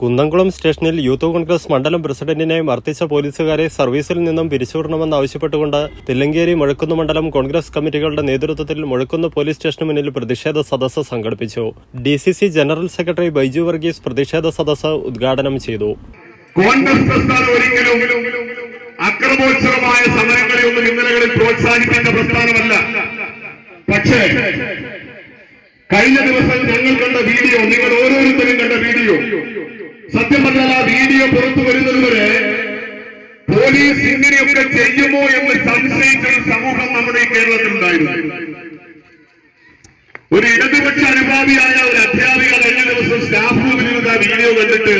കുന്നംകുളം സ്റ്റേഷനിൽ യൂത്ത് കോൺഗ്രസ് മണ്ഡലം പ്രസിഡന്റിനെ മർദ്ദിച്ച പോലീസുകാരെ സർവീസിൽ നിന്നും പിരിച്ചുവിടണമെന്ന് ആവശ്യപ്പെട്ടുകൊണ്ട് തില്ലങ്കേരി മുഴക്കുന്ന് മണ്ഡലം കോൺഗ്രസ് കമ്മിറ്റികളുടെ നേതൃത്വത്തിൽ മുഴക്കുന്ന് പോലീസ് സ്റ്റേഷന് മുന്നിൽ പ്രതിഷേധ സദസ്സ് സംഘടിപ്പിച്ചു. D C C general secretary Baiju Varghese പ്രതിഷേധ സദസ്സ് ഉദ്ഘാടനം ചെയ്തു. അക്രമോത്സവമായ ഇന്നലകളിൽ പ്രസ്ഥാനമല്ല. പക്ഷേ കഴിഞ്ഞ ദിവസം ഞങ്ങൾ കണ്ട വീഡിയോ നിങ്ങൾ ഓരോരുത്തരും കണ്ട വീഡിയോ സത്യം പറഞ്ഞാൽ ആ വീഡിയോ പുറത്തു വരുന്നത് വരെ പോലീസ് ഇങ്ങനെയൊക്കെ ചെയ്യുമോ എന്ന് സംശയിച്ച ഒരു സമൂഹം നമ്മുടെ ഈ കേരളത്തിൽ ഉണ്ടായിരുന്നു. ഒരു ഇടതുപക്ഷ അനുഭാവിയായ ഒരു അധ്യാപിക കഴിഞ്ഞ ദിവസം സ്റ്റാഫ് റൂമിൽ നിന്ന് ആ വീഡിയോ കണ്ടിട്ട്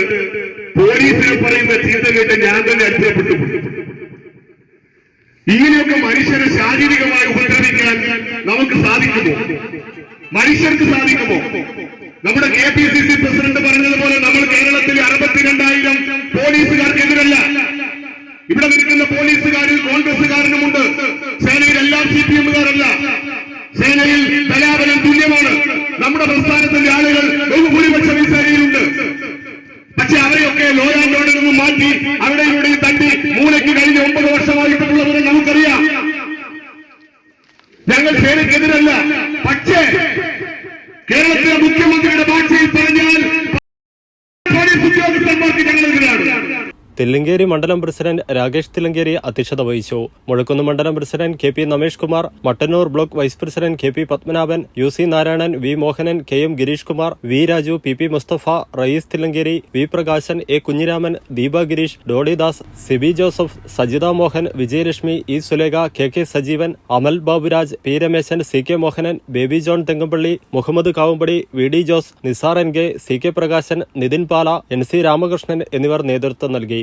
പോലീസിനെ പറയുന്ന ചീത്ത കേട്ട് ഞാൻ തന്നെ അത്ഭുതപ്പെട്ടു. ഇങ്ങനെയൊക്കെ മനുഷ്യരെ ശാരീരികമായി ഉപദ്രവിക്കാൻ നമുക്ക് സാധിക്കുമോ? മനുഷ്യർക്ക് സാധിക്കുമോ? നമ്മുടെ K P C C president പറഞ്ഞതുപോലെ ഇവിടെ നിൽക്കുന്ന പോലീസുകാരിൽ കോൺഗ്രസുകാരനുമുണ്ട് സേനയിൽ എല്ലാം സി പി എമ്മുകാരല്ല. സേനയിൽ കലാപനം തുല്യമാണ്. നമ്മുടെ പ്രസ്ഥാനത്തിന്റെ ആളുകൾ ബഹുഭൂരിപക്ഷം ഈ സേനയിലുണ്ട് പക്ഷെ അവരെയൊക്കെ ലോ ആൻഡ് ഓർഡറിൽ നിന്നും മാറ്റി അവിടെ ഇവിടെ തട്ടി മൂലയ്ക്ക് കഴിഞ്ഞ ഒമ്പത് വർഷമായിട്ടുള്ളവരെ നമുക്കറിയാം. ഞങ്ങൾ സേനയ്ക്കെതിരല്ല. പക്ഷേ കേരളത്തിലെ മുഖ്യമന്ത്രിയുടെ ഭാഷയിൽ പറഞ്ഞാൽ പോലീസ് ഉദ്യോഗസ്ഥന്മാർക്ക് ഞങ്ങളെതിരാണ് തില്ലങ്കേരി മണ്ഡലം പ്രസിഡന്റ് രാകേഷ് തില്ലങ്കേരി അധ്യക്ഷത വഹിച്ചു. മുഴക്കുന്ന് മണ്ഡലം president K P Nameesh Kumar Mattannur block vice president K P Padmanabhan U C Narayanan V Mohanan K M Gireesh Kumar V Raju P P Musthafa Rayees Thillankeri V Prakashan A Kunhiraman Deepa Gireesh Dollydas Siby Joseph Sajitha Mohan Vijayalakshmi E Sulekha K K Sajeevan Amal Baburaj P Rameshan C K Mohanan Baby John Thenkampally Muhammad Kavumpadi V D Jose Nisar N K C K Prakashan Nithin Pala N C Ramakrishnan എന്നിവർ നേതൃത്വം നൽകി.